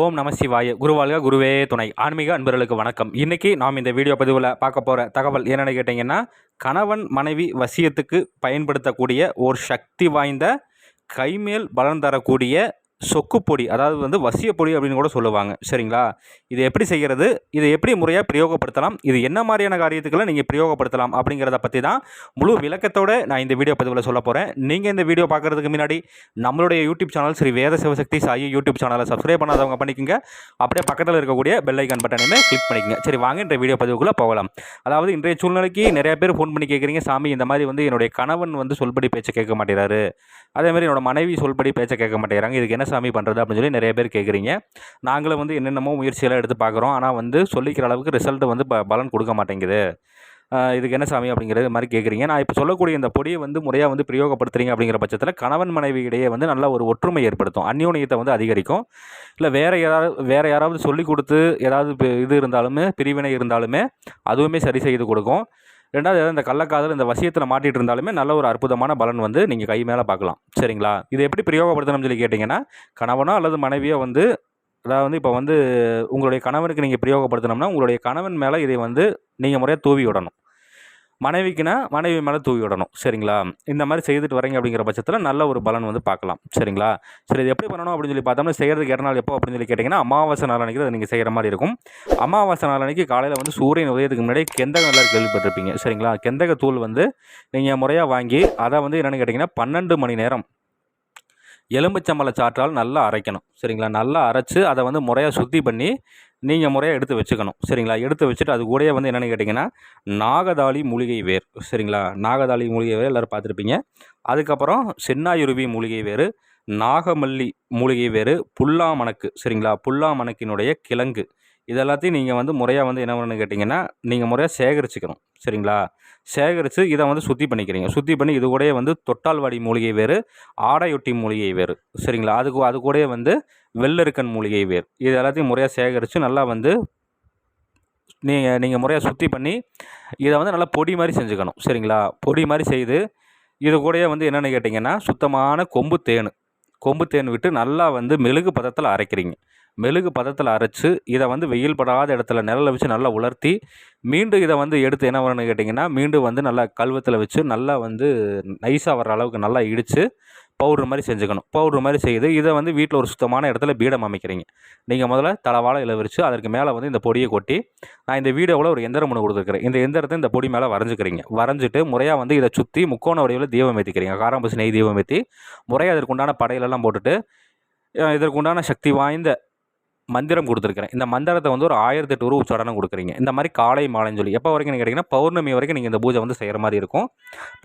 ஓம் நம சிவாய. குருவாழ்க குருவே துணை. ஆன்மீக அன்பர்களுக்கு வணக்கம். இன்றைக்கி நாம் இந்த வீடியோ பதிவில் பார்க்க போகிற தகவல் என்னென்னு கேட்டிங்கன்னா கணவன் மனைவி வசியத்துக்கு பயன்படுத்தக்கூடிய ஒரு சக்தி வாய்ந்த கைமேல் பலன் தரக்கூடிய சொக்கு பொடி அதாவது வந்து வசிய பொடி அப்படின்னு கூட சொல்லுவாங்க. சரிங்களா? இது எப்படி செய்கிறது இதை எப்படி முறையாக பிரயோகப்படுத்தலாம்? இது என்ன மாதிரியான காரியத்துக்கெல்லாம் நீங்கள் பிரயோகப்படுத்தலாம்? அப்படிங்கிறத பற்றி தான் முழு விளக்கத்தோடு நான் இந்த வீடியோ பதிவில் சொல்ல போகிறேன் நீங்கள் இந்த வீடியோ பார்க்குறதுக்கு முன்னாடி நம்மளுடைய YouTube channel Sri Veda Sivasakthi Sai YouTube சேனலை சப்ஸ்கிரைப் பண்ணாதவங்க பண்ணிக்கோங்க. அப்படியே பக்கத்தில் இருக்கக்கூடிய பெல் ஐக்கான் பட்டனையுமே கிளிக் பண்ணிக்கங்க. சரி வாங்க இந்த வீடியோ பதிவுக்குள்ளே போகலாம். அதாவது இன்றைய சூழ்நிலைக்கு நிறைய பேர் ஃபோன் பண்ணி கேட்குறீங்க சாமி இந்த மாதிரி வந்து என்னுடைய கணவன் வந்து சொல்படி பேச்சை கேட்க மாட்டேறாரு. அதேமாதிரி என்னோட மனைவி சொல்படி பேச்சை கேட்க மாட்டேங்கிறாங்க. இதுக்கு என்ன சாமி பண்ணுறது அப்படின்னு சொல்லி நிறைய பேர் கேட்குறீங்க நாங்களும் வந்து என்னென்னமோ முயற்சியெல்லாம் எடுத்து பார்க்குறோம் ஆனால் வந்து சொல்லிக்கிற அளவுக்கு ரிசல்ட் வந்து ப பலன் கொடுக்க மாட்டேங்குது. இதுக்கு என்ன சாமி அப்படிங்கிறது மாதிரி கேட்குறீங்க நான் இப்போ சொல்லக்கூடிய இந்த பொடியை வந்து முறையாக வந்து பிரயோகப்படுத்துறீங்க அப்படிங்கிற பட்சத்தில் கணவன் மனைவி இடையே வந்து நல்ல ஒரு ஒற்றுமை ஏற்படுத்தும். அந்யோன்யத்தை வந்து அதிகரிக்கும். இல்லை வேறு யாராவது வேறு யாராவது சொல்லி கொடுத்து ஏதாவது இது இருந்தாலுமே பிரிவினை இருந்தாலுமே அதுவுமே சரி செய்து கொடுக்கும். ரெண்டாவது ஏதாவது இந்த கள்ளக்காதல் இந்த வசியத்தில் மாட்டிட்டு இருந்தாலுமே நல்ல ஒரு அற்புதமான பலன் வந்து நீங்கள் கை மேலே பார்க்கலாம் சரிங்களா? இது எப்படி பிரயோகப்படுத்தணும்னு சொல்லி கேட்டிங்கன்னா கணவனோ அல்லது மனைவியோ வந்து அதாவது வந்து இப்போ வந்து உங்களுடைய கணவனுக்கு நீங்கள் பிரயோகப்படுத்தணும்னா உங்களுடைய கணவன் மேலே இதை வந்து நீங்கள் முறையாக தூவி விடணும். மனைவிக்குன்னா மனைவி மேலே தூவி விடணும். சரிங்களா? இந்த மாதிரி செய்துட்டு வரீங்க அப்படிங்கிற பட்சத்தில் நல்ல ஒரு பலன் வந்து பார்க்கலாம். சரிங்களா? சரி இது எப்படி பண்ணணும் அப்படின்னு சொல்லி பார்த்தோம்னா செய்கிறதுக்கு இரநாள் எப்போ அப்படின்னு சொல்லி கேட்டிங்கன்னா அமாவாசை நாள் அன்றைக்கி அதை நீங்கள் செய்கிற மாதிரி இருக்கும். அமாவாசை நாள் அன்றைக்கி காலையில் வந்து சூரியன் உதயத்துக்கு முன்னாடி கெந்தகம் எல்லாரும் கேள்விப்பட்டிருப்பீங்க. சரிங்களா? கெந்தக தூள் வந்து நீங்கள் முறையாக வாங்கி அதை வந்து என்னென்னு கேட்டிங்கன்னா பன்னெண்டு மணி நேரம் எலும்புச்சம்பளை சாற்றால் நல்லா அரைக்கணும். சரிங்களா? நல்லா அரைச்சு அதை வந்து முறையாக சுத்தி பண்ணி நீங்கள் முறையாக எடுத்து வச்சுக்கணும். சரிங்களா? எடுத்து வச்சுட்டு அது கூடயே வந்து என்னென்னு கேட்டிங்கன்னா நாகதாளி மூலிகை வேர். சரிங்களா? நாகதாளி மூலிகை வேர் எல்லோரும் பார்த்துருப்பீங்க. அதுக்கப்புறம் சென்னாயுருவி மூலிகை வேறு நாகமல்லி மூலிகை வேறு புல்லாமணக்கு. சரிங்களா? புல்லாமணக்கினுடைய கிழங்கு. இது எல்லாத்தையும் நீங்கள் வந்து முறையாக வந்து என்ன பண்ணணும்னு கேட்டிங்கன்னா நீங்கள் முறையாக சேகரிச்சுக்கணும். சரிங்களா? சேகரித்து இதை வந்து சுத்தி பண்ணிக்கிறீங்க. சுத்தி பண்ணி இது கூடயே வந்து தொட்டால்வாடி மூலிகை வேறு ஆடையொட்டி மூலிகை வேறு சரிங்களா? அதுக்கு அது கூடயே வந்து வெள்ளெருக்கன் மூலிகை வேர். இது எல்லாத்தையும் முறையாக சேகரித்து நல்லா வந்து நீங்கள் நீங்கள் முறையாக சுத்தி பண்ணி இதை வந்து நல்லா பொடி மாதிரி செஞ்சுக்கணும். சரிங்களா? பொடி மாதிரி செய்து இது கூடயே வந்து என்னென்னு கேட்டிங்கன்னா சுத்தமான கொம்பு தேன். கொம்பு தேன் விட்டு நல்லா வந்து மெழுகு பதத்தில் அரைக்கிறீங்க. மெழுகு பதத்தில் அரைச்சு இதை வந்து வெயில் படாத இடத்துல நிழலை வச்சு நல்லா உலர்த்தி மீண்டும் இதை வந்து எடுத்து என்ன பண்ணணும்னு கேட்டிங்கன்னா மீண்டும் வந்து நல்லா கல்வத்தில் வச்சு நல்லா வந்து நைஸாக வர்ற அளவுக்கு நல்லா இடித்து பவுட்ரு மாதிரி செஞ்சுக்கணும். பவுட்ரு மாதிரி செய்து இதை வந்து வீட்டில் ஒரு சுத்தமான இடத்துல பீடம் அமைக்கிறீங்க. நீங்கள் முதல்ல தலவாழை இலை விரித்து அதற்கு மேலே வந்து இந்த பொடியை கொட்டி நான் இந்த வீடியோவில் ஒரு எந்திரம் ஒன்று கொடுத்துருக்குறேன். இந்த எந்திரத்தை இந்த பொடி மேலே வரைஞ்சிக்கிறீங்க. வரைஞ்சிட்டு முறையாக வந்து இதை சுற்றி முக்கோண வடிவில் தீபம் ஏற்றிக்கிறீங்க காராம்பசி நெய் தீபம் ஏற்றி முறையாக அதற்குண்டான படையிலெல்லாம் போட்டுட்டு இதற்குண்டான சக்தி வாய்ந்த மந்திரம் கொடுத்துருக்குறேன். இந்த மந்திரத்தை வந்து ஒரு ஆயிரத்தி எட்டு ரூபா சடனம் கொடுக்குறீங்க. இந்த மாதிரி காலை மாலைன்னு சொல்லி எப்போ வரைக்கும் நீங்கள் கேட்டிங்கன்னா பௌர்ணமி வரைக்கும் நீங்கள் இந்த பூஜை வந்து செய்கிற மாதிரி இருக்கும்.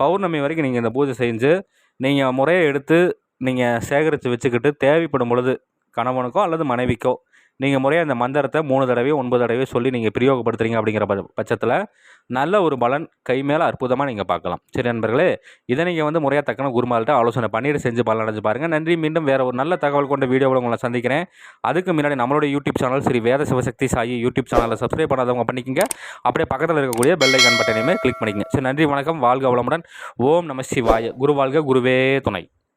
பௌர்ணமி வரைக்கும் நீங்கள் இந்த பூஜை செஞ்சு நீங்கள் முறையை எடுத்து நீங்கள் சேகரித்து வச்சுக்கிட்டு தேவைப்படும் பொழுது கணவனுக்கோ அல்லது மனைவிக்கோ நீங்கள் முறையாக இந்த மந்திரத்தை மூணு தடவையோ ஒன்பது தடவையோ சொல்லி நீங்கள் பிரயோகப்படுத்துறீங்க அப்படிங்கிற பட்சத்தில் நல்ல ஒரு பலன் கை மேலே அற்புதமாக நீங்கள் பார்க்கலாம். சரி நண்பர்களே இதை நீங்கள் வந்து முறையாக தக்கன குருமால்கிட்ட ஆலோசனை பண்ணிட்டு செஞ்சு பலன் அடைஞ்சு பாருங்கள் நன்றி. மீண்டும் வேறு ஒரு நல்ல தகவல் கொண்ட வீடியோவில் உங்களை சந்திக்கிறேன். அதுக்கு முன்னாடி நம்மளுடைய YouTube channel Sri Veda Sivasakthi Sai YouTube சேனலை சப்ஸ்கிரைப் பண்ணாதவங்க பண்ணிக்கங்க. அப்படியே பக்கத்தில் இருக்கக்கூடிய பெல் ஐக்கான் பட்டனையுமே கிளிக் பண்ணிக்கங்க. சரி நன்றி. வணக்கம். வாழ்க வளமுடன். ஓம் நம சிவாய. குரு வாழ்க குருவே துணை.